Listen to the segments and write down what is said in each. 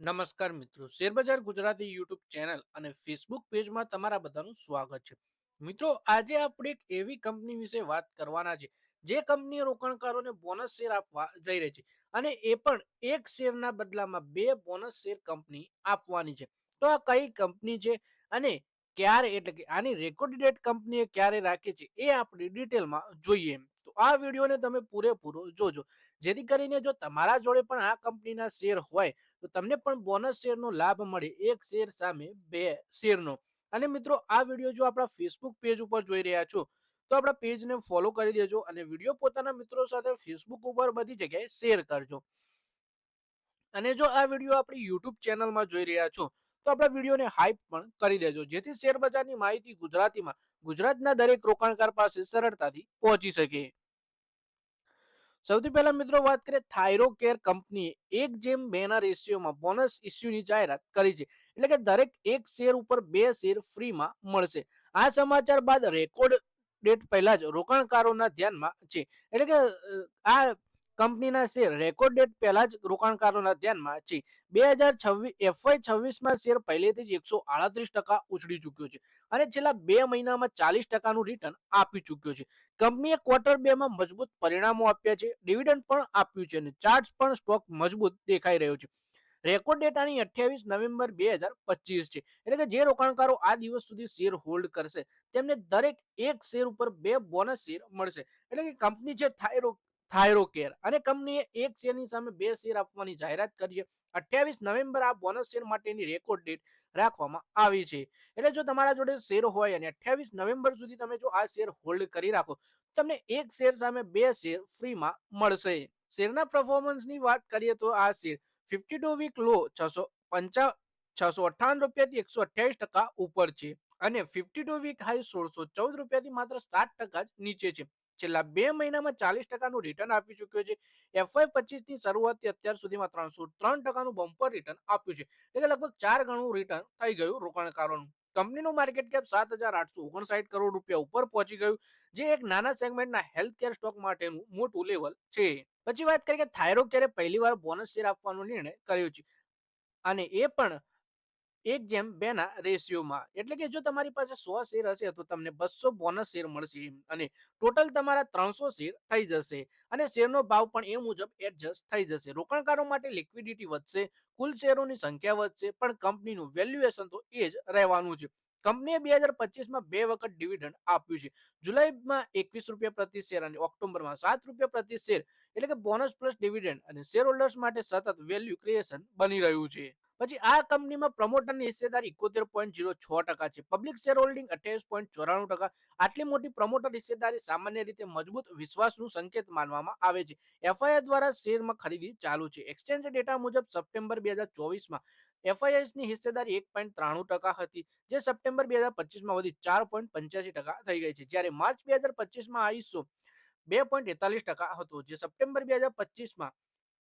નમસ્કાર મિત્રો. શેરબજાર ગુજરાતી યુટ્યુબ ચેનલ અને ફેસબુક પેજમાં તમારા બધાનું સ્વાગત છે. મિત્રો, આજે આપણે એક એવી કંપની વિશે વાત કરવાના છે, જે કંપની રોકાણકારોને બોનસ શેર આપવા જઈ રહી છે અને એ પણ એક શેરના બદલામાં બે બોનસ શેર કંપની આપવાની છે. તો આ કઈ કંપની છે અને ક્યારે, એટલે કે આની રેકોર્ડ ડેટ કંપનીએ ક્યારે રાખી છે એ આપણે ડિટેલમાં જોઈએ આ વિડીયોને તમે પૂરેપૂરો જોજો. જેથી કરીને જો તમારા જોડે પણ આ કંપનીના શેર હોય, તો તમને પણ બોનસ શેરનો લાભ મળે, એક શેર સામે બે શેરનો. અને મિત્રો, આ વીડિયો જો આપણા ફેસબુક પેજ ઉપર જોઈ રહ્યા છો, તો આપણા પેજને ફોલો કરી દેજો અને વીડિયો પોતાના મિત્રો સાથે ફેસબુક ઉપર બધી જગ્યાએ શેર કરજો. અને જો આ વીડિયો આપણી યુટ્યુબ ચેનલમાં જોઈ રહ્યા છો, તો આપણા વિડીયોને હાઈપ પણ કરી દેજો. જેથી શેર બજારની માહિતી ગુજરાતીમાં ગુજરાતના દરેક રોકાણકાર પાસે સરળતાથી પહોંચી શકે. સૌથી પહેલા મિત્રો વાત કરીએ થાઇરોકેર કંપનીએ એક જેમ બેના રેશિયોમાં બોનસ ઇસ્યુની જાહેરાત કરી છે. એટલે કે દરેક એક શેર ઉપર બે શેર ફ્રીમાં મળશે. આ સમાચાર બાદ રેકોર્ડ ડેટ પહેલા જ રોકાણકારોના ધ્યાનમાં છે. એટલે કે આ કંપનીના શેર રેકોર્ડ ડેટ પહેલા જ રોકાણકારોના ધ્યાનમાં છે. બે હજાર છવ્વીસ એફવાય છવ્વીસમાં શેર પહેલેથી જ એકસો આડત્રીસ ટકા ઉછળી ચૂક્યો છે અને છેલ્લા બે મહિનામાં ચાલીસ ટકાનું રિટર્ન આપી ચૂક્યો છે. કંપનીએ ક્વાર્ટર બે માં મજબૂત પરિણામો આપ્યા છે ડિવિડન્ડ પણ આપ્યું છે અને ચાર્ટ પણ સ્ટોક મજબૂત દેખાઈ રહ્યો છે. રેકોર્ડ ડેટાની અઠ્યાવીસ નવેમ્બર બે હજાર પચીસ છે એટલે કે જે રોકાણકારો આ દિવસ સુધી શેર હોલ્ડ કરશે તેમને દરેક એક શેર ઉપર બે બોનસ શેર મળશે. એટલે કે કંપની છે થાઇરો થાઇરોકેર અને કંપનીએ એક શેરની સામે બે શેર આપવાની જાહેરાત કરી છે. અઠ્યાવીસ નવેમ્બર આ બોનસ શેર માટેની રેકોર્ડ ડેટ રાખવામાં આવી છે. એટલે જો તમારા જોડે શેર હોય અને અઠ્યાવીસ નવેમ્બર સુધી તમે જો આ શેર હોલ્ડ કરી રાખો તમને એક શેર સામે બે શેર ફ્રીમાં મળશે. શેરના પરફોર્મન્સની વાત કરીએ તો આ share fifty two week low છસો પંચા, છસો અઠાવન રૂપિયાથી એકસો અઠ્યાવીસ ટકા ઉપર છે. અને ફિફ્ટી ટુ વીક હાઈ સોળસો ચૌદ રૂપિયાથી માત્ર સાત ટકા જ નીચે છે. છેલ્લા બે મહિનામાં ચાલીસ ટકાનું રિટર્ન આપી ચૂક્યો છે. એફઆઈ પચીસની શરૂઆતથી અત્યાર સુધીમાં ત્રણસો ત્રણ ટકાનું બમ્પર રિટર્ન આપ્યું છે. એટલે લગભગ ચાર ગણું રિટર્ન થઈ ગયું રોકાણકારોનું. કંપનીનું માર્કેટ કેપ સાત હજાર આઠસો ઓગણસાઠ કરોડ રૂપિયા ઉપર પહોંચી ગયું, જે એક નાના સેગમેન્ટના હેલ્થ કેર સ્ટોક માટેનું મોટું લેવલ છે. પછી વાત કરીએ કે થાઇરોકેરે પહેલી વાર બોનસ શેર આપવાનો નિર્ણય કર્યો છે. અને એ પણ એક જેમ બે ના રેશિયોમાં. એટલે કે જો તમારી પાસે સો શેર હશે, તો તમને બસો બોનસ શેર મળશે અને ટોટલ તમારા ત્રણસો શેર થઈ જશે. અને શેરનો ભાવ પણ એ મુજબ એડજસ્ટ થઈ જશે. રોકાણકારો માટે લિક્વિડિટી વધશે, કુલ શેરોની સંખ્યા વધશે, પણ કંપનીનું વેલ્યુએશન તો એ જ રહેવાનું છે. કંપનીએ બે હજાર પચીસમાં બે વખત ડિવિડન્ડ આપ્યું છે. જુલાઈમાં એકવીસ રૂપિયા પ્રતિ શેર અને ઓક્ટોબરમાં સાત રૂપિયા પ્રતિ શેર. એટલે કે બોનસ પ્લસ ડિવિડન્ડ અને શેર હોલ્ડર્સ માટે સતત વેલ્યુ ક્રિએશન બની રહ્યું છે. પછી આ કંપનીમાં પ્રમોટરની હિસ્સેદારી ઇકોતેર પોઈન્ટ જીરો છ ટકા છે. પબ્લિક શેર હોલ્ડિંગ અઠ્યાવીસ પોઈન્ટ ચોરાણું ટકા. આટલી મોટી પ્રમોટર હિસ્સેદારી સામાન્ય રીતે મજબૂત વિશ્વાસનું સંકેત માનવામાં આવે છે. એફઆઈઆર દ્વારા શેરમાં ખરીદી ચાલુ છે. એક્સચેન્જ ડેટા મુજબ સપ્ટેમ્બર બે હજાર ચોવીસમાં એફઆઈએસ હિસ્સેદારી એક પોઈન્ટ ત્રાણું ટકા હતી, જે સપ્ટેમ્બર બે હજાર પચીસમાં વધી ચાર પોઈન્ટ પંચ્યાસી ટકા થઈ ગઈ છે. જ્યારે માર્ચ બે હજાર પચીસમાં આ હિસ્સો બે પોઈન્ટ એતાલીસ ટકા હતો, જે સપ્ટેમ્બર બે હજાર પચીસમાં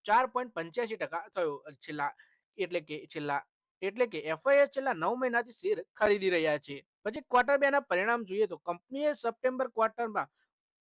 ચાર પોઈન્ટ પંચ્યાસી ટકા થયો છેલ્લા એટલે કે છેલ્લા, એટલે કે એફઆઈએ છેલ્લા નવ મહિનાથી શેર ખરીદી રહ્યા છે. પછી ક્વાર્ટર બે ના પરિણામ જોઈએ તો કંપનીએ સપ્ટેમ્બર ક્વાર્ટરમાં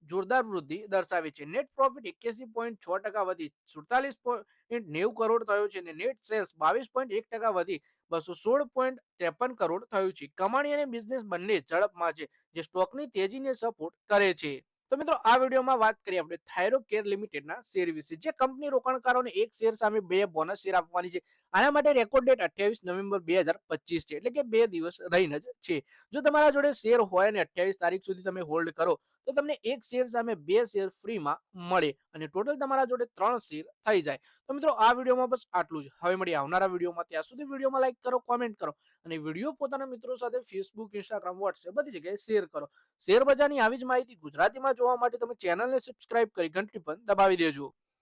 જોરદાર વૃદ્ધિ દર્શાવી છે. નેટ પ્રોફિટ એક્યાસી પોઈન્ટ છ ટકા વધી, સુડતાલીસ પોઈન્ટ નેવું કરોડ થયો છે અને નેટ સેલ્સ બાવીસ પોઈન્ટ એક ટકા વધી, બસો સોળ પોઈન્ટ ત્રેપન કરોડ થયું છે. કમાણી અને બિઝનેસ બંને ઝડપમાં છે, જે સ્ટોકની તેજીને સપોર્ટ કરે છે. તો મિત્રો, આ વિડીયોમાં વાત કરીએ આપણે થાઇરો કેર લિમિટેડના શેર વિશે. જે કંપની રોકાણકારોને એક શેર સામે બે બોનસ શેર આપવાની છે. આના માટે રેકોર્ડ ડેટ અઠ્યાવીસ નવેમ્બર બે છે. એટલે કે બે દિવસ રહીને જ છે. જો તમારા જોડે શેર હોય અને અઠ્યાવીસ તારીખ સુધી તમે હોલ્ડ કરો, તો તમને એક શેર સામે બે શેર ફ્રીમાં મળે અને ટોટલ તમારા જોડે ત્રણ શેર થઈ જાય. તો મિત્રો, આ વિડીયોમાં બસ આટલું જ. હવે મળી આવનારા વિડીયોમાં. ત્યાં સુધી વિડીયોમાં લાઈક કરો કોમેન્ટ કરો અને વીડિયો પોતાના મિત્રો સાથે ફેસબુક ઇન્સ્ટાગ્રામ વોટ્સએપ બધી જગ્યાએ શેર કરો. શેર બજારની આવી જ માહિતી ગુજરાતીમાં જોવા માટે તમે ચેનલને સબસ્ક્રાઇબ કરી ઘંટી પણ દબાવી દેજો.